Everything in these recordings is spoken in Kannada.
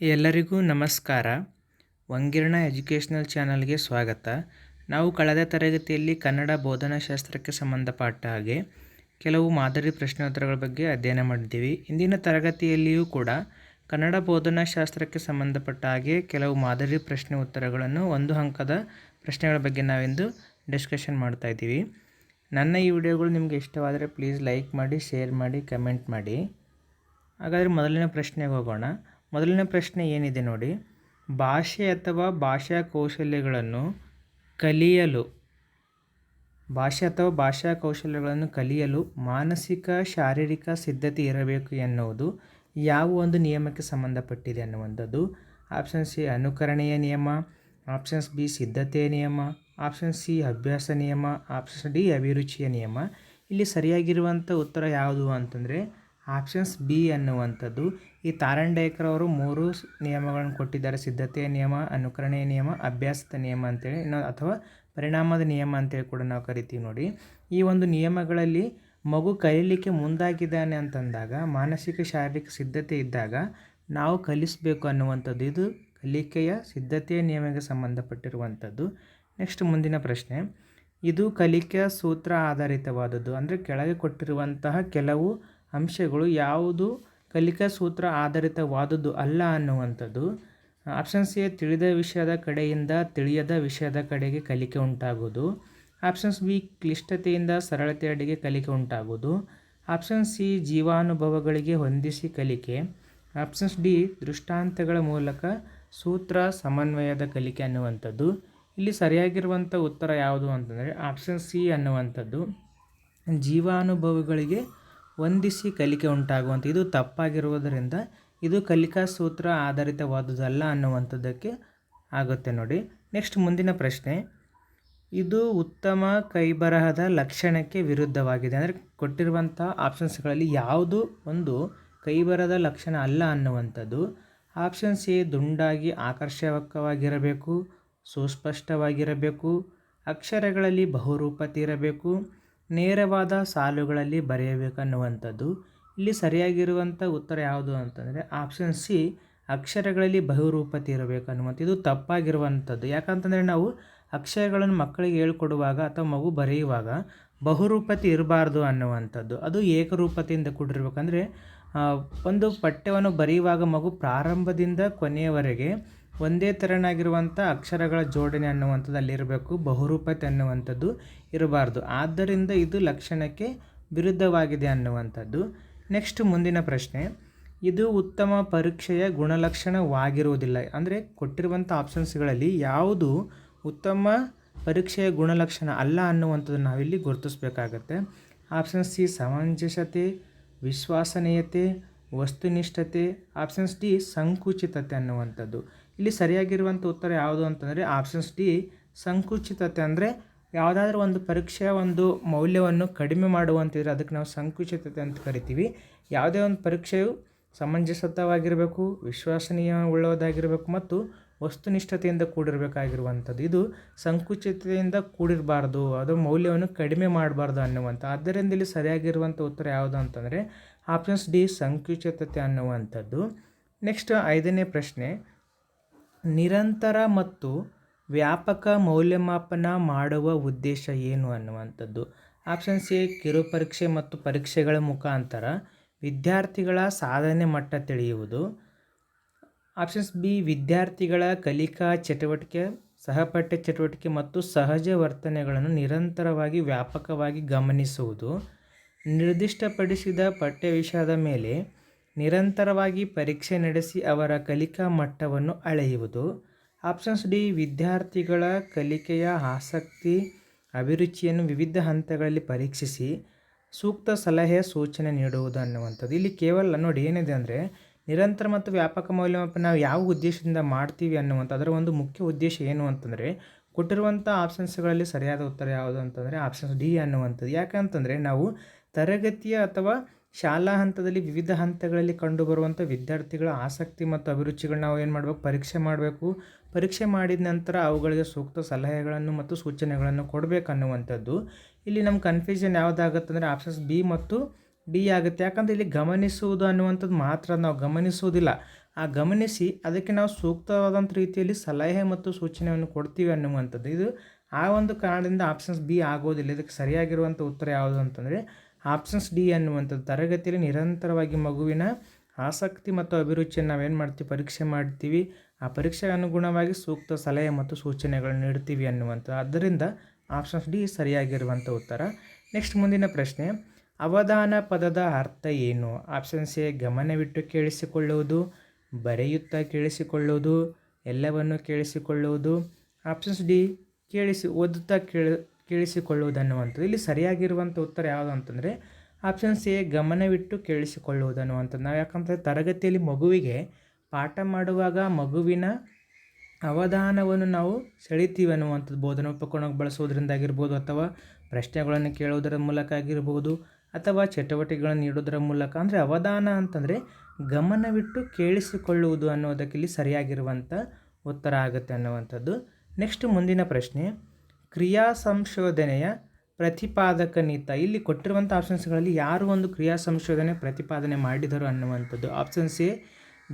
ಎಲ್ಲರಿಗೂ ನಮಸ್ಕಾರ. ವಂಗಿರಣ ಎಜುಕೇಷ್ನಲ್ ಚಾನಲ್ಗೆ ಸ್ವಾಗತ. ನಾವು ಕಳೆದ ತರಗತಿಯಲ್ಲಿ ಕನ್ನಡ ಬೋಧನಾಶಾಸ್ತ್ರಕ್ಕೆ ಸಂಬಂಧಪಟ್ಟ ಹಾಗೆ ಕೆಲವು ಮಾದರಿ ಪ್ರಶ್ನೋತ್ತರಗಳ ಬಗ್ಗೆ ಅಧ್ಯಯನ ಮಾಡಿದ್ದೀವಿ. ಇಂದಿನ ತರಗತಿಯಲ್ಲಿಯೂ ಕೂಡ ಕನ್ನಡ ಬೋಧನಾಶಾಸ್ತ್ರಕ್ಕೆ ಸಂಬಂಧಪಟ್ಟ ಹಾಗೆ ಕೆಲವು ಮಾದರಿ ಪ್ರಶ್ನೆ ಉತ್ತರಗಳನ್ನು ಒಂದು ಅಂಕದ ಪ್ರಶ್ನೆಗಳ ಬಗ್ಗೆ ನಾವಿಂದು ಡಿಸ್ಕಷನ್ ಮಾಡ್ತಾ ಇದ್ದೀವಿ. ನನ್ನ ಈ ವಿಡಿಯೋಗಳು ನಿಮಗೆ ಇಷ್ಟವಾದರೆ ಪ್ಲೀಸ್ ಲೈಕ್ ಮಾಡಿ, ಶೇರ್ ಮಾಡಿ, ಕಮೆಂಟ್ ಮಾಡಿ. ಹಾಗಾದರೆ ಮೊದಲನೇ ಪ್ರಶ್ನೆಗೆ ಹೋಗೋಣ. ಮೊದಲನೇ ಪ್ರಶ್ನೆ ಏನಿದೆ ನೋಡಿ. ಭಾಷೆ ಅಥವಾ ಭಾಷಾ ಕೌಶಲ್ಯಗಳನ್ನು ಕಲಿಯಲು, ಭಾಷೆ ಅಥವಾ ಭಾಷಾ ಕೌಶಲ್ಯಗಳನ್ನು ಕಲಿಯಲು ಮಾನಸಿಕ, ಶಾರೀರಿಕ ಸಿದ್ಧತೆ ಇರಬೇಕು ಎನ್ನುವುದು ಯಾವ ಒಂದು ನಿಯಮಕ್ಕೆ ಸಂಬಂಧಪಟ್ಟಿದೆ ಅನ್ನುವಂಥದ್ದು. ಆಪ್ಷನ್ ಸಿ, ಅನುಕರಣೆಯ ನಿಯಮ. ಆಪ್ಷನ್ಸ್ ಬಿ, ಸಿದ್ಧತೆಯ ನಿಯಮ. ಆಪ್ಷನ್ ಸಿ, ಅಭ್ಯಾಸ ನಿಯಮ. ಆಪ್ಷನ್ ಡಿ, ಅಭಿರುಚಿಯ ನಿಯಮ. ಇಲ್ಲಿ ಸರಿಯಾಗಿರುವಂಥ ಉತ್ತರ ಯಾವುದು ಅಂತಂದರೆ, ಆಪ್ಷನ್ಸ್ ಬಿ ಅನ್ನುವಂಥದ್ದು ಈ ತಾರಂಡೇಕರ್ ಅವರು ಮೂರು ನಿಯಮಗಳನ್ನು ಕೊಟ್ಟಿದ್ದಾರೆ. ಸಿದ್ಧತೆಯ ನಿಯಮ, ಅನುಕರಣೆಯ ನಿಯಮ, ಅಭ್ಯಾಸದ ನಿಯಮ ಅಂತೇಳಿ. ಇನ್ನು ಅಥವಾ ಪರಿಣಾಮದ ನಿಯಮ ಅಂತೇಳಿ ಕೂಡ ನಾವು ಕರಿತೀವಿ ನೋಡಿ. ಈ ಒಂದು ನಿಯಮಗಳಲ್ಲಿ ಮಗು ಕಲೀಲಿಕ್ಕೆ ಮುಂದಾಗಿದ್ದಾನೆ ಅಂತಂದಾಗ, ಮಾನಸಿಕ ಶಾರೀರಿಕ ಸಿದ್ಧತೆ ಇದ್ದಾಗ ನಾವು ಕಲಿಸಬೇಕು ಅನ್ನುವಂಥದ್ದು. ಇದು ಕಲಿಕೆಯ ಸಿದ್ಧತೆಯ ನಿಯಮಕ್ಕೆ ಸಂಬಂಧಪಟ್ಟಿರುವಂಥದ್ದು. ನೆಕ್ಸ್ಟ್ ಮುಂದಿನ ಪ್ರಶ್ನೆ. ಇದು ಕಲಿಕೆಯ ಸೂತ್ರ ಆಧಾರಿತವಾದದ್ದು. ಅಂದರೆ ಕೆಳಗೆ ಕೊಟ್ಟಿರುವಂತಹ ಕೆಲವು ಅಂಶಗಳು ಯಾವುದು? ಕಲಿಕಾ ಸೂತ್ರ ಆಧಾರಿತವಾದದ್ದು ಅಲ್ಲ ಅನ್ನುವಂಥದ್ದು, ಆಪ್ಷನ್ ಸಿ, ತಿಳಿದ ವಿಷಯದ ಕಡೆಯಿಂದ ತಿಳಿಯದ ವಿಷಯದ ಕಡೆಗೆ ಕಲಿಕೆ ಉಂಟಾಗುವುದು. ಆಪ್ಷನ್ಸ್ ಬಿ, ಕ್ಲಿಷ್ಟತೆಯಿಂದ ಸರಳತೆಯಡೆಗೆ ಕಲಿಕೆ ಉಂಟಾಗುವುದು. ಆಪ್ಷನ್ ಸಿ, ಜೀವಾನುಭವಗಳಿಗೆ ಹೊಂದಿಸಿ ಕಲಿಕೆ. ಆಪ್ಷನ್ಸ್ ಡಿ, ದೃಷ್ಟಾಂತಗಳ ಮೂಲಕ ಸೂತ್ರ ಸಮನ್ವಯದ ಕಲಿಕೆ ಅನ್ನುವಂಥದ್ದು. ಇಲ್ಲಿ ಸರಿಯಾಗಿರುವಂಥ ಉತ್ತರ ಯಾವುದು ಅಂತಂದರೆ, ಆಪ್ಷನ್ ಸಿ ಅನ್ನುವಂಥದ್ದು. ಜೀವಾನುಭವಗಳಿಗೆ ಹೊಂದಿಸಿ ಕಲಿಕೆ ಉಂಟಾಗುವಂಥ ಇದು ತಪ್ಪಾಗಿರುವುದರಿಂದ ಇದು ಕಲಿಕಾ ಸೂತ್ರ ಆಧಾರಿತವಾದುದಲ್ಲ ಅನ್ನುವಂಥದ್ದಕ್ಕೆ ಆಗುತ್ತೆ ನೋಡಿ. ನೆಕ್ಸ್ಟ್ ಮುಂದಿನ ಪ್ರಶ್ನೆ. ಇದು ಉತ್ತಮ ಕೈಬರಹದ ಲಕ್ಷಣಕ್ಕೆ ವಿರುದ್ಧವಾಗಿದೆ. ಅಂದರೆ ಕೊಟ್ಟಿರುವಂಥ ಆಪ್ಷನ್ಸ್ಗಳಲ್ಲಿ ಯಾವುದು ಒಂದು ಕೈಬರಹದ ಲಕ್ಷಣ ಅಲ್ಲ ಅನ್ನುವಂಥದ್ದು. ಆಪ್ಷನ್ಸ್ ಎ ದುಂಡಾಗಿ ಆಕರ್ಷಕವಾಗಿರಬೇಕು, ಸುಸ್ಪಷ್ಟವಾಗಿರಬೇಕು, ಅಕ್ಷರಗಳಲ್ಲಿ ಬಹುರೂಪತೆ ಇರಬೇಕು ನೇರವಾದ ಸಾಲುಗಳಲ್ಲಿ ಬರೆಯಬೇಕನ್ನುವಂಥದ್ದು. ಇಲ್ಲಿ ಸರಿಯಾಗಿರುವಂಥ ಉತ್ತರ ಯಾವುದು ಅಂತಂದರೆ ಆಪ್ಷನ್ ಸಿ, ಅಕ್ಷರಗಳಲ್ಲಿ ಬಹುರೂಪತೆ ಇರಬೇಕು ಅನ್ನುವಂಥ ಇದು ತಪ್ಪಾಗಿರುವಂಥದ್ದು. ಯಾಕಂತಂದರೆ ನಾವು ಅಕ್ಷರಗಳನ್ನು ಮಕ್ಕಳಿಗೆ ಹೇಳ್ಕೊಡುವಾಗ ಅಥವಾ ಮಗು ಬರೆಯುವಾಗ ಬಹುರೂಪತೆ ಇರಬಾರ್ದು ಅನ್ನುವಂಥದ್ದು. ಅದು ಏಕರೂಪತೆಯಿಂದ ಕೂಡಿರ್ಬೇಕಂದ್ರೆ ಒಂದು ಪಠ್ಯವನ್ನು ಬರೆಯುವಾಗ ಮಗು ಪ್ರಾರಂಭದಿಂದ ಕೊನೆಯವರೆಗೆ ಒಂದೇ ತೆರನಾಗಿರುವಂಥ ಅಕ್ಷರಗಳ ಜೋಡಣೆ ಅನ್ನುವಂಥದ್ದು ಅಲ್ಲಿರಬೇಕು, ಬಹುರೂಪತೆ ಅನ್ನುವಂಥದ್ದು ಇರಬಾರ್ದು. ಆದ್ದರಿಂದ ಇದು ಲಕ್ಷಣಕ್ಕೆ ವಿರುದ್ಧವಾಗಿದೆ ಅನ್ನುವಂಥದ್ದು. ನೆಕ್ಸ್ಟ್ ಮುಂದಿನ ಪ್ರಶ್ನೆ, ಇದು ಉತ್ತಮ ಪರೀಕ್ಷೆಯ ಗುಣಲಕ್ಷಣವಾಗಿರುವುದಿಲ್ಲ. ಅಂದರೆ ಕೊಟ್ಟಿರುವಂಥ ಆಪ್ಷನ್ಸ್ಗಳಲ್ಲಿ ಯಾವುದು ಉತ್ತಮ ಪರೀಕ್ಷೆಯ ಗುಣಲಕ್ಷಣ ಅಲ್ಲ ಅನ್ನುವಂಥದ್ದು ನಾವಿಲ್ಲಿ ಗುರುತಿಸ್ಬೇಕಾಗತ್ತೆ. ಆಪ್ಷನ್ ಸಿ, ಸಮಂಜಸತೆ, ವಿಶ್ವಾಸನೀಯತೆ, ವಸ್ತುನಿಷ್ಠತೆ ಆಪ್ಷನ್ಸ್ ಡಿ, ಸಂಕುಚಿತತೆ ಅನ್ನುವಂಥದ್ದು. ಇಲ್ಲಿ ಸರಿಯಾಗಿರುವಂಥ ಉತ್ತರ ಯಾವುದು ಅಂತಂದರೆ ಆಪ್ಷನ್ಸ್ ಡಿ ಸಂಕುಚಿತತೆ. ಅಂದರೆ ಯಾವುದಾದ್ರೂ ಒಂದು ಪರೀಕ್ಷೆಯ ಒಂದು ಮೌಲ್ಯವನ್ನು ಕಡಿಮೆ ಮಾಡುವಂತಿದ್ರೆ ಅದಕ್ಕೆ ನಾವು ಸಂಕುಚಿತತೆ ಅಂತ ಕರಿತೀವಿ. ಯಾವುದೇ ಒಂದು ಪರೀಕ್ಷೆಯು ಸಮಂಜಸತವಾಗಿರಬೇಕು ವಿಶ್ವಾಸನೀಯ ಉಳ್ಳೋದಾಗಿರಬೇಕು ಮತ್ತು ವಸ್ತುನಿಷ್ಠತೆಯಿಂದ ಕೂಡಿರಬೇಕಾಗಿರುವಂಥದ್ದು. ಇದು ಸಂಕುಚಿತತೆಯಿಂದ ಕೂಡಿರಬಾರ್ದು, ಅದು ಮೌಲ್ಯವನ್ನು ಕಡಿಮೆ ಮಾಡಬಾರ್ದು ಅನ್ನುವಂಥ. ಆದ್ದರಿಂದ ಇಲ್ಲಿ ಸರಿಯಾಗಿರುವಂಥ ಉತ್ತರ ಯಾವುದು ಅಂತಂದರೆ ಆಪ್ಷನ್ಸ್ ಡಿ ಸಂಕುಚಿತತೆ ಅನ್ನುವಂಥದ್ದು. ನೆಕ್ಸ್ಟ್ ಐದನೇ ಪ್ರಶ್ನೆ. ನಿರಂತರ ಮತ್ತು ವ್ಯಾಪಕ ಮೌಲ್ಯಮಾಪನ ಮಾಡುವ ಉದ್ದೇಶ ಏನು ಅನ್ನುವಂಥದ್ದು. ಆಪ್ಷನ್ ಸಿ ಕಿರುಪರೀಕ್ಷೆ ಮತ್ತು ಪರೀಕ್ಷೆಗಳ ಮುಖಾಂತರ ವಿದ್ಯಾರ್ಥಿಗಳ ಸಾಧನೆ ಮಟ್ಟ ತಿಳಿಯುವುದು. ಆಪ್ಷನ್ಸ್ ಬಿ, ವಿದ್ಯಾರ್ಥಿಗಳ ಕಲಿಕಾ ಚಟುವಟಿಕೆ, ಸಹಪಠ್ಯ ಚಟುವಟಿಕೆ ಮತ್ತು ಸಹಜ ವರ್ತನೆಗಳನ್ನು ನಿರಂತರವಾಗಿ ವ್ಯಾಪಕವಾಗಿ ಗಮನಿಸುವುದು. ನಿರ್ದಿಷ್ಟಪಡಿಸಿದ ಪಠ್ಯ ವಿಷಯದ ಮೇಲೆ ನಿರಂತರವಾಗಿ ಪರೀಕ್ಷೆ ನಡೆಸಿ ಅವರ ಕಲಿಕಾ ಮಟ್ಟವನ್ನು ಅಳೆಯುವುದು. ಆಪ್ಷನ್ಸ್ ಡಿ, ವಿದ್ಯಾರ್ಥಿಗಳ ಕಲಿಕೆಯ ಆಸಕ್ತಿ, ಅಭಿರುಚಿಯನ್ನು ವಿವಿಧ ಹಂತಗಳಲ್ಲಿ ಪರೀಕ್ಷಿಸಿ ಸೂಕ್ತ ಸಲಹೆ, ಸೂಚನೆ ನೀಡುವುದು ಅನ್ನುವಂಥದ್ದು. ಇಲ್ಲಿ ಕೇವಲ ನೋಡಿ ಏನಿದೆ ಅಂದರೆ, ನಿರಂತರ ಮತ್ತು ವ್ಯಾಪಕ ಮೌಲ್ಯಮಾಪನ ನಾವು ಯಾವ ಉದ್ದೇಶದಿಂದ ಮಾಡ್ತೀವಿ ಅನ್ನುವಂಥ ಅದರ ಒಂದು ಮುಖ್ಯ ಉದ್ದೇಶ ಏನು ಅಂತಂದರೆ, ಕೊಟ್ಟಿರುವಂಥ ಆಪ್ಷನ್ಸ್ಗಳಲ್ಲಿ ಸರಿಯಾದ ಉತ್ತರ ಯಾವುದು ಅಂತಂದರೆ, ಆಪ್ಷನ್ಸ್ ಡಿ ಅನ್ನುವಂಥದ್ದು. ಯಾಕಂತಂದರೆ, ನಾವು ತರಗತಿಯ ಅಥವಾ ಶಾಲಾ ಹಂತದಲ್ಲಿ ವಿವಿಧ ಹಂತಗಳಲ್ಲಿ ಕಂಡುಬರುವಂಥ ವಿದ್ಯಾರ್ಥಿಗಳ ಆಸಕ್ತಿ ಮತ್ತು ಅಭಿರುಚಿಗಳನ್ನ ನಾವು ಏನು ಮಾಡಬೇಕು? ಪರೀಕ್ಷೆ ಮಾಡಬೇಕು. ಪರೀಕ್ಷೆ ಮಾಡಿದ ನಂತರ ಅವುಗಳಿಗೆ ಸೂಕ್ತ ಸಲಹೆಗಳನ್ನು ಮತ್ತು ಸೂಚನೆಗಳನ್ನು ಕೊಡಬೇಕನ್ನುವಂಥದ್ದು ಇಲ್ಲಿ ನಮ್ಮ ಕನ್ಫ್ಯೂಷನ್ ಯಾವುದಾಗತ್ತಂದರೆ ಆಪ್ಷನ್ಸ್ ಬಿ ಮತ್ತು ಡಿ ಆಗುತ್ತೆ. ಯಾಕಂದರೆ ಇಲ್ಲಿ ಗಮನಿಸುವುದು ಅನ್ನುವಂಥದ್ದು ಮಾತ್ರ ನಾವು ಗಮನಿಸುವುದಿಲ್ಲ. ಆ ಗಮನಿಸಿ ಅದಕ್ಕೆ ನಾವು ಸೂಕ್ತವಾದಂಥ ರೀತಿಯಲ್ಲಿ ಸಲಹೆ ಮತ್ತು ಸೂಚನೆಯನ್ನು ಕೊಡ್ತೀವಿ ಅನ್ನುವಂಥದ್ದು. ಇದು ಆ ಒಂದು ಕಾರಣದಿಂದ ಆಪ್ಷನ್ಸ್ ಬಿ ಆಗೋದಿಲ್ಲ. ಇದಕ್ಕೆ ಸರಿಯಾಗಿರುವಂಥ ಉತ್ತರ ಯಾವುದು ಅಂತಂದರೆ ಆಪ್ಷನ್ಸ್ ಡಿ ಅನ್ನುವಂಥದ್ದು ತರಗತಿಯಲ್ಲಿ ನಿರಂತರವಾಗಿ ಮಗುವಿನ ಆಸಕ್ತಿ ಮತ್ತು ಅಭಿರುಚಿಯನ್ನು ನಾವೇನು ಮಾಡ್ತೀವಿ? ಪರೀಕ್ಷೆ ಮಾಡ್ತೀವಿ. ಆ ಪರೀಕ್ಷೆಗೆ ಅನುಗುಣವಾಗಿ ಸೂಕ್ತ ಸಲಹೆ ಮತ್ತು ಸೂಚನೆಗಳನ್ನು ನೀಡ್ತೀವಿ ಅನ್ನುವಂಥ ಆದ್ದರಿಂದ ಆಪ್ಷನ್ಸ್ ಡಿ ಸರಿಯಾಗಿರುವಂಥ ಉತ್ತರ. ನೆಕ್ಸ್ಟ್ ಮುಂದಿನ ಪ್ರಶ್ನೆ. ಅವಧಾನ ಪದದ ಅರ್ಥ ಏನು? ಆಪ್ಷನ್ಸ್ ಎ ಗಮನವಿಟ್ಟು ಕೇಳಿಸಿಕೊಳ್ಳುವುದು, ಬರೆಯುತ್ತಾ ಕೇಳಿಸಿಕೊಳ್ಳುವುದು, ಎಲ್ಲವನ್ನು ಕೇಳಿಸಿಕೊಳ್ಳುವುದು. ಆಪ್ಷನ್ಸ್ ಡಿ, ಕೇಳಿಸಿ, ಓದುತ್ತಾ ಕೇಳಿ ಕೇಳಿಸಿಕೊಳ್ಳುವುದು ಅನ್ನುವಂಥದ್ದು ಇಲ್ಲಿ ಸರಿಯಾಗಿರುವಂಥ ಉತ್ತರ ಯಾವುದು ಅಂತಂದರೆ ಆಪ್ಷನ್ಸ್ ಎ, ಗಮನವಿಟ್ಟು ಕೇಳಿಸಿಕೊಳ್ಳುವುದು ಅಂತ ನಾವು ಯಾಕಂದರೆ ತರಗತಿಯಲ್ಲಿ ಮಗುವಿಗೆ ಪಾಠ ಮಾಡುವಾಗ ಮಗುವಿನ ಅವಧಾನವನ್ನು ನಾವು ಸೆಳಿತೀವಿ ಅನ್ನುವಂಥದ್ದು ಬೋಧನೋಪಕರಣ ಬಳಸೋದ್ರಿಂದಾಗಿರ್ಬೋದು ಅಥವಾ ಪ್ರಶ್ನೆಗಳನ್ನು ಕೇಳೋದರ ಮೂಲಕ ಆಗಿರ್ಬೋದು ಅಥವಾ ಚಟುವಟಿಕೆಗಳನ್ನು ನೀಡೋದರ ಮೂಲಕ. ಅಂದರೆ ಅವಧಾನ ಅಂತಂದರೆ ಗಮನವಿಟ್ಟು ಕೇಳಿಸಿಕೊಳ್ಳುವುದು ಅನ್ನೋದಕ್ಕೆ ಇಲ್ಲಿ ಸರಿಯಾಗಿರುವಂಥ ಉತ್ತರ ಆಗುತ್ತೆ ಅನ್ನುವಂಥದ್ದು. ನೆಕ್ಸ್ಟ್ ಮುಂದಿನ ಪ್ರಶ್ನೆ ಕ್ರಿಯಾ ಸಂಶೋಧನೆಯ ಪ್ರತಿಪಾದಕನಿತ ಇಲ್ಲಿ ಕೊಟ್ಟಿರುವಂಥ ಆಪ್ಷನ್ಸ್ಗಳಲ್ಲಿ ಯಾರು ಒಂದು ಕ್ರಿಯಾ ಸಂಶೋಧನೆ ಪ್ರತಿಪಾದನೆ ಮಾಡಿದರು ಅನ್ನುವಂಥದ್ದು. Options A,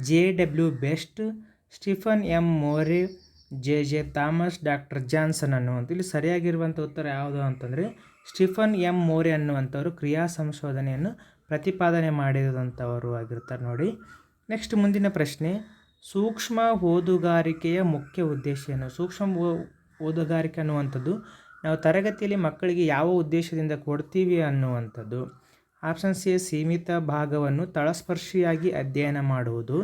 J W Best, Stephen M More, J J Thomas, doctor Johnson ಅನ್ನುವಂಥ ಇಲ್ಲಿ ಸರಿಯಾಗಿರುವಂಥ ಉತ್ತರ ಯಾವುದು ಅಂತಂದರೆ, ಸ್ಟಿಫನ್ ಎಂ ಮೋರೆ ಅನ್ನುವಂಥವರು ಕ್ರಿಯಾ ಸಂಶೋಧನೆಯನ್ನು ಪ್ರತಿಪಾದನೆ ಮಾಡಿದಂಥವರು ಆಗಿರ್ತಾರೆ ನೋಡಿ. ನೆಕ್ಸ್ಟ್ ಮುಂದಿನ ಪ್ರಶ್ನೆ, ಸೂಕ್ಷ್ಮ ಓದುಗಾರಿಕೆಯ ಮುಖ್ಯ ಉದ್ದೇಶ ಏನು? ಸೂಕ್ಷ್ಮ ಓದುಗಾರಿಕೆ ಅನ್ನುವಂಥದ್ದು, ನಾವು ತರಗತಿಯಲ್ಲಿ ಮಕ್ಕಳಿಗೆ ಯಾವ ಉದ್ದೇಶದಿಂದ ಕೊಡ್ತೀವಿ ಅನ್ನುವಂಥದ್ದು ಆಪ್ಷನ್ ಸಿ ಸೀಮಿತ ಭಾಗವನ್ನು ತಳಸ್ಪರ್ಶಿಯಾಗಿ ಅಧ್ಯಯನ ಮಾಡುವುದು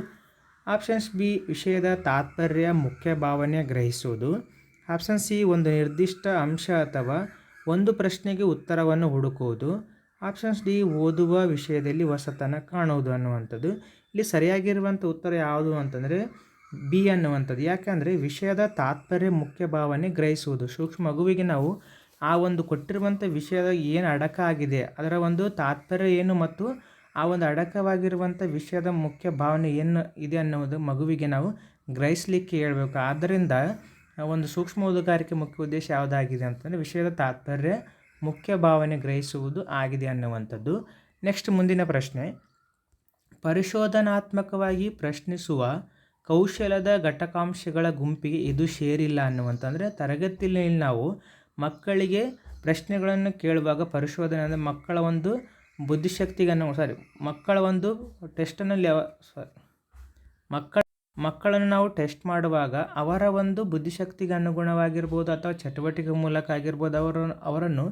ಆಪ್ಷನ್ಸ್ ಬಿ ವಿಷಯದ ತಾತ್ಪರ್ಯ, ಮುಖ್ಯ ಭಾವನೆ ಗ್ರಹಿಸುವುದು ಆಪ್ಷನ್ ಸಿ ಒಂದು ನಿರ್ದಿಷ್ಟ ಅಂಶ ಅಥವಾ ಒಂದು ಪ್ರಶ್ನೆಗೆ ಉತ್ತರವನ್ನು ಹುಡುಕುವುದು ಆಪ್ಷನ್ಸ್ ಡಿ ಓದುವ ವಿಷಯದಲ್ಲಿ ಹೊಸತನ ಕಾಣುವುದು ಅನ್ನುವಂಥದ್ದು. ಇಲ್ಲಿ ಸರಿಯಾಗಿರುವಂಥ ಉತ್ತರ ಯಾವುದು ಅಂತಂದರೆ ಬಿ ಅನ್ನುವಂಥದ್ದು. ಯಾಕೆಂದರೆ ವಿಷಯದ ತಾತ್ಪರ್ಯ ಮುಖ್ಯ ಭಾವನೆ ಗ್ರಹಿಸುವುದು. ಸೂಕ್ಷ್ಮ ಮಗುವಿಗೆ ನಾವು ಆ ಒಂದು ಕೊಟ್ಟಿರುವಂಥ ವಿಷಯದ ಏನು ಅಡಕ ಆಗಿದೆ, ಅದರ ಒಂದು ತಾತ್ಪರ್ಯ ಏನು ಮತ್ತು ಆ ಒಂದು ಅಡಕವಾಗಿರುವಂಥ ವಿಷಯದ ಮುಖ್ಯ ಭಾವನೆ ಏನು ಇದೆ ಅನ್ನೋದು ಮಗುವಿಗೆ ನಾವು ಗ್ರಹಿಸಲಿಕ್ಕೆ ಹೇಳಬೇಕು. ಆದ್ದರಿಂದ ಒಂದು ಸೂಕ್ಷ್ಮ ಓದುಗಾರಿಕೆ ಮುಖ್ಯ ಉದ್ದೇಶ ಯಾವುದಾಗಿದೆ ಅಂತಂದರೆ ವಿಷಯದ ತಾತ್ಪರ್ಯ ಮುಖ್ಯ ಭಾವನೆ ಗ್ರಹಿಸುವುದು ಆಗಿದೆ ಅನ್ನುವಂಥದ್ದು. ನೆಕ್ಸ್ಟ್ ಮುಂದಿನ ಪ್ರಶ್ನೆ. ಪರಿಶೋಧನಾತ್ಮಕವಾಗಿ ಪ್ರಶ್ನಿಸುವ ಕೌಶಲದ ಘಟಕಾಂಶಗಳ ಗುಂಪಿಗೆ ಇದು ಸೇರಿಲ್ಲ ಅನ್ನುವಂತಂದರೆ ತರಗತಿಯಲ್ಲಿ ನಾವು ಮಕ್ಕಳಿಗೆ ಪ್ರಶ್ನೆಗಳನ್ನು ಕೇಳುವಾಗ ಪರಿಶೋಧನೆ ಅಂದರೆ ಮಕ್ಕಳ ಒಂದು ಬುದ್ಧಿಶಕ್ತಿಗನ್ನು ಸಾರಿ ಮಕ್ಕಳ ಒಂದು ಟೆಸ್ಟನ್ನು ಸಾರಿ ಮಕ್ಕಳ ಮಕ್ಕಳನ್ನು ನಾವು ಟೆಸ್ಟ್ ಮಾಡುವಾಗ ಅವರ ಒಂದು ಬುದ್ಧಿಶಕ್ತಿಗೆ ಅನುಗುಣವಾಗಿರ್ಬೋದು ಅಥವಾ ಚಟುವಟಿಕೆ ಮೂಲಕ ಆಗಿರ್ಬೋದು ಅವರು ಅವರನ್ನು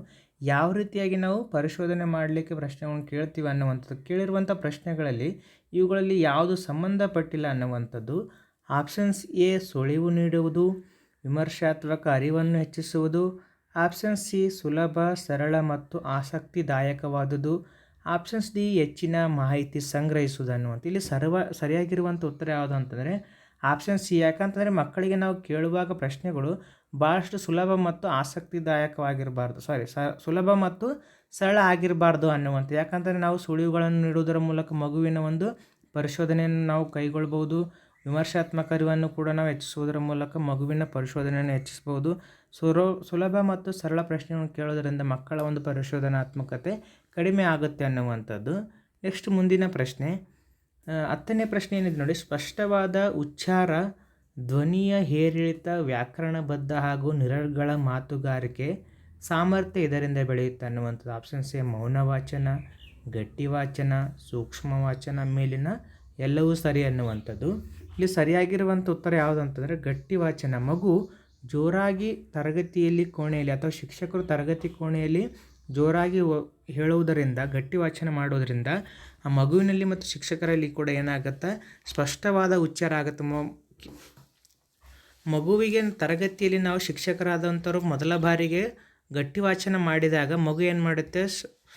ಯಾವ ರೀತಿಯಾಗಿ ನಾವು ಪರಿಶೋಧನೆ ಮಾಡಲಿಕ್ಕೆ ಪ್ರಶ್ನೆಗಳನ್ನು ಕೇಳ್ತೀವಿ ಅನ್ನುವಂಥದ್ದು ಕೇಳಿರುವಂಥ ಪ್ರಶ್ನೆಗಳಲ್ಲಿ ಇವುಗಳಲ್ಲಿ ಯಾವುದು ಸಂಬಂಧಪಟ್ಟಿಲ್ಲ ಅನ್ನುವಂಥದ್ದು. ಆಪ್ಷನ್ಸ್ ಎ, ಸುಳಿವು ನೀಡುವುದು. ವಿಮರ್ಶಾತ್ಮಕ ಅರಿವನ್ನು ಹೆಚ್ಚಿಸುವುದು. ಆಪ್ಷನ್ ಸಿ, ಸುಲಭ, ಸರಳ ಮತ್ತು ಆಸಕ್ತಿದಾಯಕವಾದುದು. ಆಪ್ಷನ್ಸ್ ಡಿ, ಹೆಚ್ಚಿನ ಮಾಹಿತಿ ಸಂಗ್ರಹಿಸುವುದು ಅನ್ನುವಂಥ ಇಲ್ಲಿ ಸರ್ವ, ಸರಿಯಾಗಿರುವಂಥ ಉತ್ತರ ಯಾವುದು ಅಂತಂದರೆ ಆಪ್ಷನ್ ಸಿ ಯಾಕಂತಂದರೆ ಮಕ್ಕಳಿಗೆ ನಾವು ಕೇಳುವಾಗ ಪ್ರಶ್ನೆಗಳು ಭಾಳಷ್ಟು ಸುಲಭ ಮತ್ತು ಆಸಕ್ತಿದಾಯಕವಾಗಿರಬಾರ್ದು. ಸಾರಿ, ಸ, ಸುಲಭ ಮತ್ತು ಸರಳ ಆಗಿರಬಾರ್ದು ಅನ್ನುವಂಥ ಯಾಕಂದರೆ ನಾವು ಸುಳಿವುಗಳನ್ನು ನೀಡುವುದರ ಮೂಲಕ ಮಗುವಿನ ಒಂದು ಪರಿಶೋಧನೆಯನ್ನು ನಾವು ಕೈಗೊಳ್ಬೋದು ವಿಮರ್ಶಾತ್ಮಕ ಅರಿವನ್ನು ಕೂಡ ನಾವು ಹೆಚ್ಚಿಸುವುದರ ಮೂಲಕ ಮಗುವಿನ ಪರಿಶೋಧನೆಯನ್ನು ಹೆಚ್ಚಿಸ್ಬೋದು ಸುರೋ, ಸುಲಭ ಮತ್ತು ಸರಳ ಪ್ರಶ್ನೆಗಳನ್ನು ಕೇಳೋದರಿಂದ ಮಕ್ಕಳ ಒಂದು ಪರಿಶೋಧನಾತ್ಮಕತೆ ಕಡಿಮೆ ಆಗುತ್ತೆ ಅನ್ನುವಂಥದ್ದು. ನೆಕ್ಸ್ಟ್ ಮುಂದಿನ ಪ್ರಶ್ನೆ. ಹತ್ತನೇ ಪ್ರಶ್ನೆ ಏನಿದೆ ನೋಡಿ. ಸ್ಪಷ್ಟವಾದ ಉಚ್ಚಾರ, ಧ್ವನಿಯ ಹೇರಿಳಿತ, ವ್ಯಾಕರಣಬದ್ಧ ಹಾಗೂ ನಿರರ್ಗಳ ಮಾತುಗಾರಿಕೆ. ಸಾಮರ್ಥ್ಯ ಇದರಿಂದ ಬೆಳೆಯುತ್ತೆ ಅನ್ನುವಂಥದ್ದು ಆಪ್ಷನ್ಸ್ ಎ ಮೌನ ವಾಚನ ಗಟ್ಟಿ ವಾಚನ ಸೂಕ್ಷ್ಮ ವಾಚನ ಮೇಲಿನ ಎಲ್ಲವೂ ಸರಿ ಅನ್ನುವಂಥದ್ದು. ಇಲ್ಲಿ ಸರಿಯಾಗಿರುವಂಥ ಉತ್ತರ ಯಾವುದು ಅಂತಂದರೆ ಗಟ್ಟಿ ವಾಚನ ಮಗು ಜೋರಾಗಿ ತರಗತಿಯಲ್ಲಿ ಕೋಣೆಯಲ್ಲಿ ಅಥವಾ ಶಿಕ್ಷಕರು ತರಗತಿ ಕೋಣೆಯಲ್ಲಿ ಜೋರಾಗಿ ಹೇಳುವುದರಿಂದ ಗಟ್ಟಿ ವಾಚನ ಮಾಡೋದರಿಂದ ಆ ಮಗುವಿನಲ್ಲಿ ಮತ್ತು ಶಿಕ್ಷಕರಲ್ಲಿ ಕೂಡ ಏನಾಗುತ್ತೆ? ಸ್ಪಷ್ಟವಾದ ಉಚ್ಚಾರ ಆಗುತ್ತೆ. ಮಗುವಿಗೆ ತರಗತಿಯಲ್ಲಿ ನಾವು ಶಿಕ್ಷಕರಾದಂಥವ್ರು ಮೊದಲ ಬಾರಿಗೆ ಗಟ್ಟಿ ವಾಚನ ಮಾಡಿದಾಗ ಮಗು ಏನು ಮಾಡುತ್ತೆ?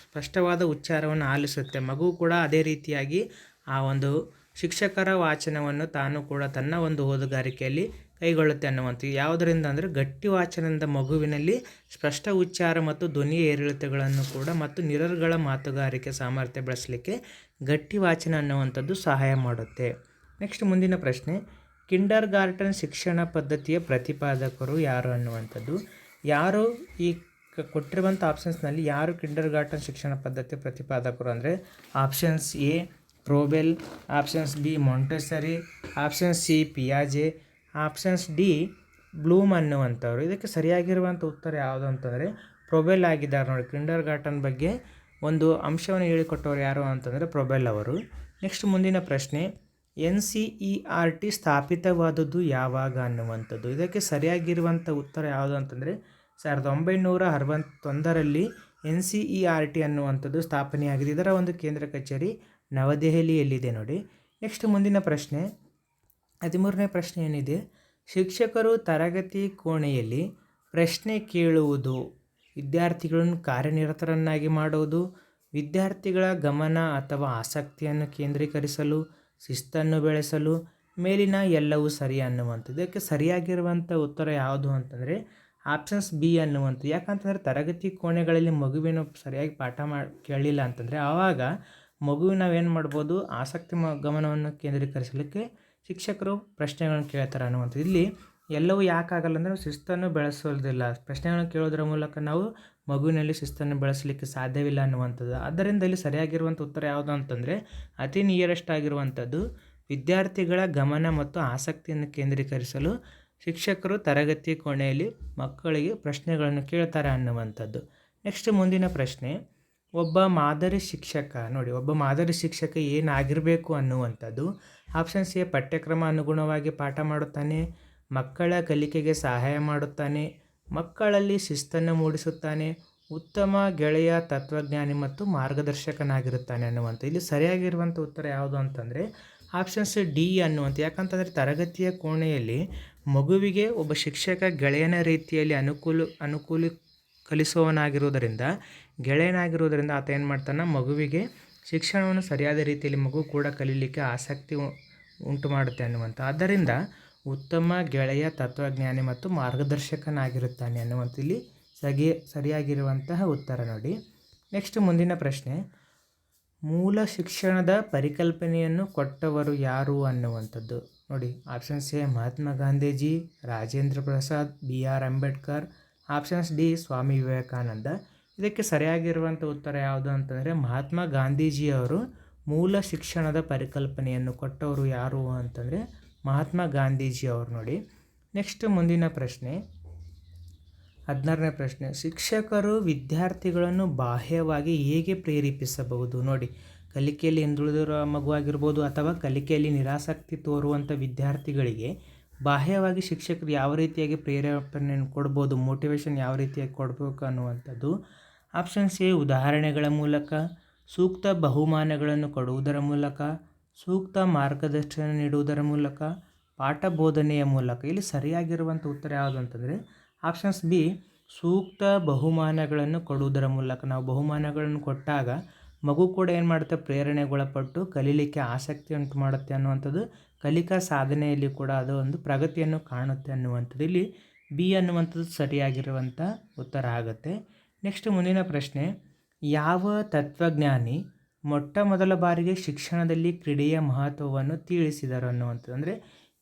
ಸ್ಪಷ್ಟವಾದ ಉಚ್ಚಾರವನ್ನು ಆಲಿಸುತ್ತೆ. ಮಗು ಕೂಡ ಅದೇ ರೀತಿಯಾಗಿ ಆ ಒಂದು ಶಿಕ್ಷಕರ ವಾಚನವನ್ನು ತಾನು ಕೂಡ ತನ್ನ ಒಂದು ಓದುಗಾರಿಕೆಯಲ್ಲಿ ಕೈಗೊಳ್ಳುತ್ತೆ ಅನ್ನುವಂಥದ್ದು. ಯಾವುದರಿಂದ ಅಂದರೆ ಗಟ್ಟಿ ವಾಚನದಿಂದ ಮಗುವಿನಲ್ಲಿ ಸ್ಪಷ್ಟ ಉಚ್ಚಾರ ಮತ್ತು ಧ್ವನಿ ಏರಿಳಿತಗಳನ್ನು ಕೂಡ ಮತ್ತು ನಿರರ್ಗಳ ಮಾತುಗಾರಿಕೆ ಸಾಮರ್ಥ್ಯ ಬೆಳೆಸಲಿಕ್ಕೆ ಗಟ್ಟಿ ವಾಚನ ಅನ್ನುವಂಥದ್ದು ಸಹಾಯ ಮಾಡುತ್ತೆ. ನೆಕ್ಸ್ಟ್ ಮುಂದಿನ ಪ್ರಶ್ನೆ. ಕಿಂಡರ್ ಗಾರ್ಟನ್ ಶಿಕ್ಷಣ ಪದ್ಧತಿಯ ಪ್ರತಿಪಾದಕರು ಯಾರು ಅನ್ನುವಂಥದ್ದು? ಯಾರು ಈ ಕೊಟ್ಟಿರುವಂಥ ಆಪ್ಷನ್ಸ್ನಲ್ಲಿ ಯಾರು ಕಿಂಡರ್ ಗಾರ್ಟನ್ ಶಿಕ್ಷಣ ಪದ್ಧತಿ ಪ್ರತಿಪಾದಕರು ಅಂದರೆ options A Froebel options B Montessori options C ಪಿಯಾಜೆ options D Bloom ಅನ್ನುವಂಥವ್ರು. ಇದಕ್ಕೆ ಸರಿಯಾಗಿರುವಂಥ ಉತ್ತರ ಯಾವುದು ಅಂತಂದರೆ ಪ್ರೊಬೆಲ್ ಆಗಿದ್ದಾರೆ ನೋಡಿ. ಕಿಂಡರ್ ಗಾರ್ಟನ್ ಬಗ್ಗೆ ಒಂದು ಅಂಶವನ್ನು ಹೇಳಿಕೊಟ್ಟವರು ಯಾರು ಅಂತಂದರೆ ಪ್ರೊಬೆಲ್ ಅವರು. ನೆಕ್ಸ್ಟ್ ಮುಂದಿನ ಪ್ರಶ್ನೆ N C E R T ಸ್ಥಾಪಿತವಾದದ್ದು ಯಾವಾಗ ಅನ್ನುವಂಥದ್ದು. ಇದಕ್ಕೆ ಸರಿಯಾಗಿರುವಂಥ ಉತ್ತರ ಯಾವುದು ಅಂತಂದರೆ ಸಾವಿರದ ಒಂಬೈನೂರ ಅರವತ್ತೊಂದರಲ್ಲಿ N C E R T ಅನ್ನುವಂಥದ್ದು ಸ್ಥಾಪನೆಯಾಗಿದೆ. ಇದರ ಒಂದು ಕೇಂದ್ರ ಕಚೇರಿ ನವದೆಹಲಿಯಲ್ಲಿದೆ ನೋಡಿ. ನೆಕ್ಸ್ಟ್ ಮುಂದಿನ ಪ್ರಶ್ನೆ. ಹದಿಮೂರನೇ ಪ್ರಶ್ನೆ ಏನಿದೆ? ಶಿಕ್ಷಕರು ತರಗತಿ ಕೋಣೆಯಲ್ಲಿ ಪ್ರಶ್ನೆ ಕೇಳುವುದು ವಿದ್ಯಾರ್ಥಿಗಳನ್ನು ಕಾರ್ಯನಿರತರನ್ನಾಗಿ ಮಾಡುವುದು, ವಿದ್ಯಾರ್ಥಿಗಳ ಗಮನ ಅಥವಾ ಆಸಕ್ತಿಯನ್ನು ಕೇಂದ್ರೀಕರಿಸಲು, ಶಿಸ್ತನ್ನು ಬೆಳೆಸಲು, ಮೇಲಿನ ಎಲ್ಲವೂ ಸರಿ ಅನ್ನುವಂಥದ್ದು. ಇದಕ್ಕೆ ಸರಿಯಾಗಿರುವಂಥ ಉತ್ತರ ಯಾವುದು ಅಂತಂದರೆ ಆಪ್ಷನ್ಸ್ ಬಿ ಅನ್ನುವಂಥದ್ದು. ಯಾಕಂತಂದರೆ ತರಗತಿ ಕೋಣೆಗಳಲ್ಲಿ ಮಗುವಿನ ಸರಿಯಾಗಿ ಪಾಠ ಮಾಡಿ ಕೇಳಲಿಲ್ಲ ಅಂತಂದರೆ ಆವಾಗ ಮಗುವಿನ ನಾವೇನು ಮಾಡ್ಬೋದು? ಆಸಕ್ತಿ ಮ, ಗಮನವನ್ನು ಕೇಂದ್ರೀಕರಿಸಲಿಕ್ಕೆ ಶಿಕ್ಷಕರು ಪ್ರಶ್ನೆಗಳನ್ನು ಕೇಳ್ತಾರೆ ಅನ್ನುವಂಥದ್ದು. ಇಲ್ಲಿ ಎಲ್ಲವೂ ಯಾಕಾಗಲ್ಲ ಅಂದರೆ ಶಿಸ್ತನ್ನು ಬೆಳೆಸೋದಿಲ್ಲ. ಪ್ರಶ್ನೆಗಳನ್ನು ಕೇಳೋದ್ರ ಮೂಲಕ ನಾವು ಮಗುವಿನಲ್ಲಿ ಶಿಸ್ತನ್ನು ಬೆಳೆಸಲಿಕ್ಕೆ ಸಾಧ್ಯವಿಲ್ಲ ಅನ್ನುವಂಥದ್ದು. ಆದ್ದರಿಂದ ಇಲ್ಲಿ ಸರಿಯಾಗಿರುವಂಥ ಉತ್ತರ ಯಾವುದು ಅಂತಂದರೆ ಅತಿ ನಿಯರೆಸ್ಟ್ ಆಗಿರುವಂಥದ್ದು ವಿದ್ಯಾರ್ಥಿಗಳ ಗಮನ ಮತ್ತು ಆಸಕ್ತಿಯನ್ನು ಕೇಂದ್ರೀಕರಿಸಲು ಶಿಕ್ಷಕರು ತರಗತಿ ಕೋಣೆಯಲ್ಲಿ ಮಕ್ಕಳಿಗೆ ಪ್ರಶ್ನೆಗಳನ್ನು ಕೇಳ್ತಾರೆ ಅನ್ನುವಂಥದ್ದು. ನೆಕ್ಸ್ಟ್ ಮುಂದಿನ ಪ್ರಶ್ನೆ, ಒಬ್ಬ ಮಾದರಿ ಶಿಕ್ಷಕ, ನೋಡಿ, ಒಬ್ಬ ಮಾದರಿ ಶಿಕ್ಷಕ ಏನಾಗಿರಬೇಕು ಅನ್ನುವಂಥದ್ದು ಆಪ್ಷನ್ ಸಿ, ಪಠ್ಯಕ್ರಮ ಅನುಗುಣವಾಗಿ ಪಾಠ ಮಾಡುತ್ತಾನೆ, ಮಕ್ಕಳ ಕಲಿಕೆಗೆ ಸಹಾಯ ಮಾಡುತ್ತಾನೆ, ಮಕ್ಕಳಲ್ಲಿ ಶಿಸ್ತನ್ನು ಮೂಡಿಸುತ್ತಾನೆ, ಉತ್ತಮ ಗೆಳೆಯ ತತ್ವಜ್ಞಾನಿ ಮತ್ತು ಮಾರ್ಗದರ್ಶಕನಾಗಿರುತ್ತಾನೆ ಅನ್ನುವಂಥ, ಇಲ್ಲಿ ಸರಿಯಾಗಿರುವಂಥ ಉತ್ತರ ಯಾವುದು ಅಂತಂದರೆ ಆಪ್ಷನ್ಸ್ ಡಿ ಅನ್ನುವಂಥ, ಯಾಕಂತಂದರೆ ತರಗತಿಯ ಕೋಣೆಯಲ್ಲಿ ಮಗುವಿಗೆ ಒಬ್ಬ ಶಿಕ್ಷಕ ಗೆಳೆಯನ ರೀತಿಯಲ್ಲಿ ಅನುಕೂಲ ಅನುಕೂಲ ಕಲಿಸುವವನಾಗಿರುವುದರಿಂದ, ಗೆಳೆಯನಾಗಿರುವುದರಿಂದ ಆತ ಏನು ಮಾಡ್ತಾನೆ, ಮಗುವಿಗೆ ಶಿಕ್ಷಣವನ್ನು ಸರಿಯಾದ ರೀತಿಯಲ್ಲಿ ಮಗು ಕೂಡ ಕಲೀಲಿಕ್ಕೆ ಆಸಕ್ತಿ ಉಂಟು ಮಾಡುತ್ತೆ ಅನ್ನುವಂಥ ಆದ್ದರಿಂದ ಉತ್ತಮ ಗೆಳೆಯ ತತ್ವಜ್ಞಾನಿ ಮತ್ತು ಮಾರ್ಗದರ್ಶಕನಾಗಿರುತ್ತಾನೆ ಅನ್ನುವಂಥ ಇಲ್ಲಿ ಸಗಿ, ಸರಿಯಾಗಿರುವಂತಹ ಉತ್ತರ ನೋಡಿ. ನೆಕ್ಸ್ಟ್ ಮುಂದಿನ ಪ್ರಶ್ನೆ. ಮೂಲ ಶಿಕ್ಷಣದ ಪರಿಕಲ್ಪನೆಯನ್ನು ಕೊಟ್ಟವರು ಯಾರು ಅನ್ನುವಂಥದ್ದು? ನೋಡಿ options A, Mahatma Gandhiji, Rajendra Prasad B R Ambedkar options D, Swami Vivekananda. ಇದಕ್ಕೆ ಸರಿಯಾಗಿರುವಂಥ ಉತ್ತರ ಯಾವುದು ಅಂತಂದರೆ, ಮಹಾತ್ಮ ಗಾಂಧೀಜಿಯವರು ಮೂಲ ಶಿಕ್ಷಣದ ಪರಿಕಲ್ಪನೆಯನ್ನು ಕೊಟ್ಟವರು ಯಾರು ಅಂತಂದರೆ, ಮಹಾತ್ಮ ಗಾಂಧೀಜಿ ಅವರು ನೋಡಿ. ನೆಕ್ಸ್ಟ್ ಮುಂದಿನ ಪ್ರಶ್ನೆ. ಹದಿನಾರನೇ ಪ್ರಶ್ನೆ. ಶಿಕ್ಷಕರು ವಿದ್ಯಾರ್ಥಿಗಳನ್ನು ಬಾಹ್ಯವಾಗಿ ಹೇಗೆ ಪ್ರೇರೇಪಿಸಬಹುದು? ನೋಡಿ ಕಲಿಕೆಯಲ್ಲಿ ಹಿಂದುಳಿದಿರೋ ಮಗುವಾಗಿರ್ಬೋದು ಅಥವಾ ಕಲಿಕೆಯಲ್ಲಿ ನಿರಾಸಕ್ತಿ ತೋರುವಂಥ ವಿದ್ಯಾರ್ಥಿಗಳಿಗೆ ಬಾಹ್ಯವಾಗಿ ಶಿಕ್ಷಕರು ಯಾವ ರೀತಿಯಾಗಿ ಪ್ರೇರೇಪಣೆಯನ್ನು ಕೊಡ್ಬೋದು ಮೋಟಿವೇಶನ್ ಯಾವ ರೀತಿಯಾಗಿ ಕೊಡಬೇಕು ಅನ್ನುವಂಥದ್ದು ಆಪ್ಷನ್ ಎ ಉದಾಹರಣೆಗಳ ಮೂಲಕ, ಸೂಕ್ತ ಬಹುಮಾನಗಳನ್ನು ಕೊಡುವುದರ ಮೂಲಕ, ಸೂಕ್ತ ಮಾರ್ಗದರ್ಶನ ನೀಡುವುದರ ಮೂಲಕ, ಪಾಠ ಬೋಧನೆಯ ಮೂಲಕ. ಇಲ್ಲಿ ಸರಿಯಾಗಿರುವಂಥ ಉತ್ತರ ಯಾವುದು ಅಂತಂದರೆ ಆಪ್ಷನ್ಸ್ ಬಿ ಸೂಕ್ತ ಬಹುಮಾನಗಳನ್ನು ಕೊಡುವುದರ ಮೂಲಕ. ನಾವು ಬಹುಮಾನಗಳನ್ನು ಕೊಟ್ಟಾಗ ಮಗು ಕೂಡ ಏನು ಮಾಡುತ್ತೆ? ಪ್ರೇರಣೆಗೊಳಪಟ್ಟು ಕಲೀಲಿಕ್ಕೆ ಆಸಕ್ತಿ ಉಂಟು ಮಾಡುತ್ತೆ ಅನ್ನುವಂಥದ್ದು ಕಲಿಕಾ ಸಾಧನೆಯಲ್ಲಿ ಕೂಡ ಅದು ಒಂದು ಪ್ರಗತಿಯನ್ನು ಕಾಣುತ್ತೆ ಅನ್ನುವಂಥದ್ದು. ಇಲ್ಲಿ ಬಿ ಅನ್ನುವಂಥದ್ದು ಸರಿಯಾಗಿರುವಂಥ ಉತ್ತರ ಆಗುತ್ತೆ. ನೆಕ್ಸ್ಟ್ ಮುಂದಿನ ಪ್ರಶ್ನೆ, ಯಾವ ತತ್ವಜ್ಞಾನಿ ಮೊಟ್ಟ ಮೊದಲ ಬಾರಿಗೆ ಶಿಕ್ಷಣದಲ್ಲಿ ಕ್ರೀಡೆಯ ಮಹತ್ವವನ್ನು ತಿಳಿಸಿದರು ಅನ್ನುವಂಥದ್ದು? ಅಂದರೆ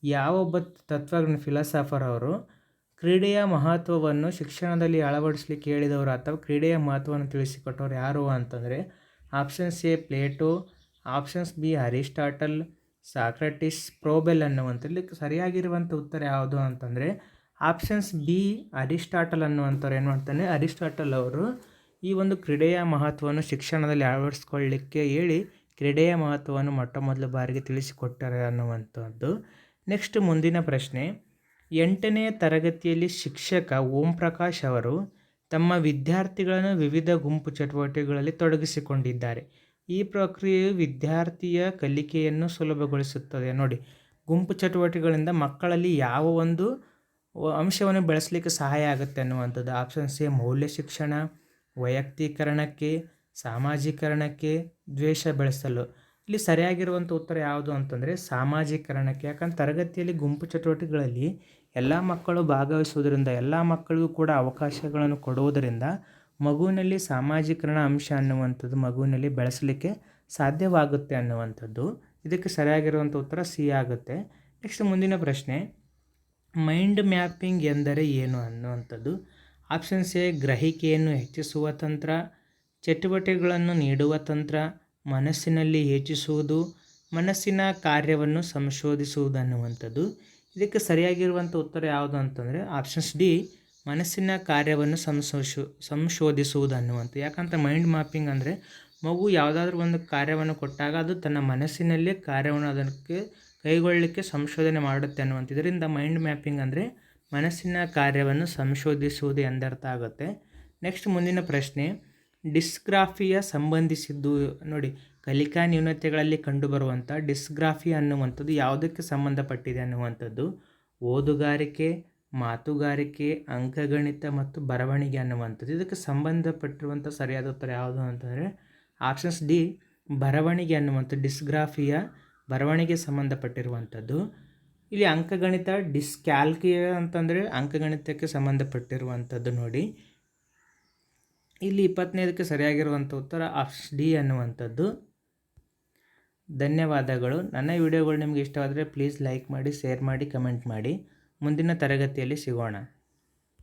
ಯಾವೊಬ್ಬ ತತ್ವಜ್ಞ ಫಿಲಾಸಫರ್ ಅವರು ಕ್ರೀಡೆಯ ಮಹತ್ವವನ್ನು ಶಿಕ್ಷಣದಲ್ಲಿ ಅಳವಡಿಸ್ಲಿಕ್ಕೆ ಹೇಳಿದವರು ಅಥವಾ ಕ್ರೀಡೆಯ ಮಹತ್ವವನ್ನು ತಿಳಿಸಿಕೊಟ್ಟವರು ಯಾರು ಅಂತಂದರೆ options A Plato, options B, Aristotle, Socrates, Froebel ಅನ್ನುವಂಥಲ್ಲಿ ಸರಿಯಾಗಿರುವಂಥ ಉತ್ತರ ಯಾವುದು ಅಂತಂದರೆ, ಆಪ್ಷನ್ಸ್ ಬಿ, ಅರಿಸ್ಟಾಟಲ್ ಅನ್ನುವಂಥವ್ರು ಏನು ಮಾಡ್ತಾನೆ, ಅರಿಸ್ಟಾಟಲ್ ಅವರು ಈ ಒಂದು ಕ್ರೀಡೆಯ ಮಹತ್ವವನ್ನು ಶಿಕ್ಷಣದಲ್ಲಿ ಅಳವಡಿಸ್ಕೊಳ್ಳಿಕ್ಕೆ ಹೇಳಿ ಕ್ರೀಡೆಯ ಮಹತ್ವವನ್ನು ಮೊಟ್ಟ ಮೊದಲ ಬಾರಿಗೆ ತಿಳಿಸಿಕೊಟ್ಟರೆ ಅನ್ನುವಂಥದ್ದು. ನೆಕ್ಸ್ಟ್ ಮುಂದಿನ ಪ್ರಶ್ನೆ, ಎಂಟನೇ ತರಗತಿಯಲ್ಲಿ ಶಿಕ್ಷಕ ಓಂ ಪ್ರಕಾಶ್ ಅವರು ತಮ್ಮ ವಿದ್ಯಾರ್ಥಿಗಳನ್ನು ವಿವಿಧ ಗುಂಪು ಚಟುವಟಿಕೆಗಳಲ್ಲಿ ತೊಡಗಿಸಿಕೊಂಡಿದ್ದಾರೆ. ಈ ಪ್ರಕ್ರಿಯೆಯು ವಿದ್ಯಾರ್ಥಿಯ ಕಲಿಕೆಯನ್ನು ಸುಲಭಗೊಳಿಸುತ್ತದೆ. ನೋಡಿ, ಗುಂಪು ಚಟುವಟಿಕೆಗಳಿಂದ ಮಕ್ಕಳಲ್ಲಿ ಯಾವ ಒಂದು ಅಂಶವನ್ನು ಬೆಳೆಸಲಿಕ್ಕೆ ಸಹಾಯ ಆಗುತ್ತೆ ಅನ್ನುವಂಥದ್ದು. ಆಪ್ಷನ್ ಸಿ ಮೌಲ್ಯ ಶಿಕ್ಷಣ, ವೈಯಕ್ತೀಕರಣಕ್ಕೆ, ಸಾಮಾಜೀಕರಣಕ್ಕೆ ದ್ವೇಷ ಬೆಳೆಸಲು. ಇಲ್ಲಿ ಸರಿಯಾಗಿರುವಂಥ ಉತ್ತರ ಯಾವುದು ಅಂತಂದರೆ, ಸಾಮಾಜೀಕರಣಕ್ಕೆ. ಯಾಕಂದ್ರೆ ತರಗತಿಯಲ್ಲಿ ಗುಂಪು ಚಟುವಟಿಕೆಗಳಲ್ಲಿ ಎಲ್ಲ ಮಕ್ಕಳು ಭಾಗವಹಿಸುವುದರಿಂದ, ಎಲ್ಲ ಮಕ್ಕಳಿಗೂ ಕೂಡ ಅವಕಾಶಗಳನ್ನು ಕೊಡುವುದರಿಂದ ಮಗುವಿನಲ್ಲಿ ಸಾಮಾಜೀಕರಣ ಅಂಶ ಅನ್ನುವಂಥದ್ದು ಮಗುವಿನಲ್ಲಿ ಬೆಳೆಸಲಿಕ್ಕೆ ಸಾಧ್ಯವಾಗುತ್ತೆ ಅನ್ನುವಂಥದ್ದು. ಇದಕ್ಕೆ ಸರಿಯಾಗಿರುವಂಥ ಉತ್ತರ ಸಿ ಆಗುತ್ತೆ. ನೆಕ್ಸ್ಟ್ ಮುಂದಿನ ಪ್ರಶ್ನೆ, ಮೈಂಡ್ ಮ್ಯಾಪಿಂಗ್ ಎಂದರೆ ಏನು ಅನ್ನುವಂಥದ್ದು? ಆಪ್ಷನ್ಸ್ ಎ ಗ್ರಹಿಕೆಯನ್ನು ಹೆಚ್ಚಿಸುವ ತಂತ್ರ, ಚಟುವಟಿಕೆಗಳನ್ನು ನೀಡುವ ತಂತ್ರ, ಮನಸ್ಸಿನಲ್ಲಿ ಹೆಚ್ಚಿಸುವುದು ಮನಸ್ಸಿನ ಕಾರ್ಯವನ್ನು ಸಂಶೋಧಿಸುವುದು ಅನ್ನುವಂಥದ್ದು. ಇದಕ್ಕೆ ಸರಿಯಾಗಿರುವಂಥ ಉತ್ತರ ಯಾವುದು ಅಂತಂದರೆ ಆಪ್ಷನ್ಸ್ ಡಿ ಮನಸ್ಸಿನ ಕಾರ್ಯವನ್ನು ಸಂಶೋಷ ಸಂಶೋಧಿಸುವುದು ಅನ್ನುವಂಥ ಯಾಕಂತ ಮೈಂಡ್ ಮ್ಯಾಪಿಂಗ್ ಅಂದರೆ ಮಗು ಯಾವುದಾದ್ರೂ ಒಂದು ಕಾರ್ಯವನ್ನು ಕೊಟ್ಟಾಗ ಅದು ತನ್ನ ಮನಸ್ಸಿನಲ್ಲೇ ಕಾರ್ಯವನ್ನು ಅದಕ್ಕೆ ಕೈಗೊಳ್ಳಲಿಕ್ಕೆ ಸಂಶೋಧನೆ ಮಾಡುತ್ತೆ ಅನ್ನುವಂಥ ಇದರಿಂದ ಮೈಂಡ್ ಮ್ಯಾಪಿಂಗ್ ಅಂದರೆ ಮನಸ್ಸಿನ ಕಾರ್ಯವನ್ನು ಸಂಶೋಧಿಸುವುದು ಎಂದರ್ಥ ಆಗುತ್ತೆ. ನೆಕ್ಸ್ಟ್ ಮುಂದಿನ ಪ್ರಶ್ನೆ ಡಿಸ್ಗ್ರಾಫಿಯ ಸಂಬಂಧಿಸಿದ್ದು ನೋಡಿ. ಕಲಿಕಾ ನ್ಯೂನತೆಗಳಲ್ಲಿ ಕಂಡುಬರುವಂಥ ಡಿಸ್ಗ್ರಾಫಿ ಅನ್ನುವಂಥದ್ದು ಯಾವುದಕ್ಕೆ ಸಂಬಂಧಪಟ್ಟಿದೆ ಅನ್ನುವಂಥದ್ದು, ಓದುಗಾರಿಕೆ, ಮಾತುಗಾರಿಕೆ, ಅಂಕಗಣಿತ ಮತ್ತು ಬರವಣಿಗೆ ಅನ್ನುವಂಥದ್ದು. ಇದಕ್ಕೆ ಸಂಬಂಧಪಟ್ಟಿರುವಂಥ ಸರಿಯಾದ ಉತ್ತರ ಯಾವುದು ಅಂತಂದರೆ, ಆಪ್ಷನ್ಸ್ ಡಿ, ಬರವಣಿಗೆ ಅನ್ನುವಂಥ ಡಿಸ್ಗ್ರಾಫಿಯ ಬರವಣಿಗೆ ಸಂಬಂಧಪಟ್ಟಿರುವಂಥದ್ದು. ಇಲ್ಲಿ ಅಂಕಗಣಿತ ಡಿಸ್ಕ್ಯಾಲ್ಕಿಯ ಅಂತಂದರೆ ಅಂಕಗಣಿತಕ್ಕೆ ಸಂಬಂಧಪಟ್ಟಿರುವಂಥದ್ದು ನೋಡಿ. ಇಲ್ಲಿ ಇಪ್ಪತ್ತನೇದಕ್ಕೆ ಸರಿಯಾಗಿರುವಂಥ ಉತ್ತರ ಆಪ್ಷನ್ ಡಿ ಅನ್ನುವಂಥದ್ದು. ಧನ್ಯವಾದಗಳು. ನನ್ನ ವಿಡಿಯೋಗಳು ನಿಮಗೆ ಇಷ್ಟವಾದರೆ ಪ್ಲೀಸ್ ಲೈಕ್ ಮಾಡಿ ಶೇರ್ ಮಾಡಿ ಕಮೆಂಟ್ ಮಾಡಿ. ಮುಂದಿನ ತರಗತಿಯಲ್ಲಿ ಸಿಗೋಣ.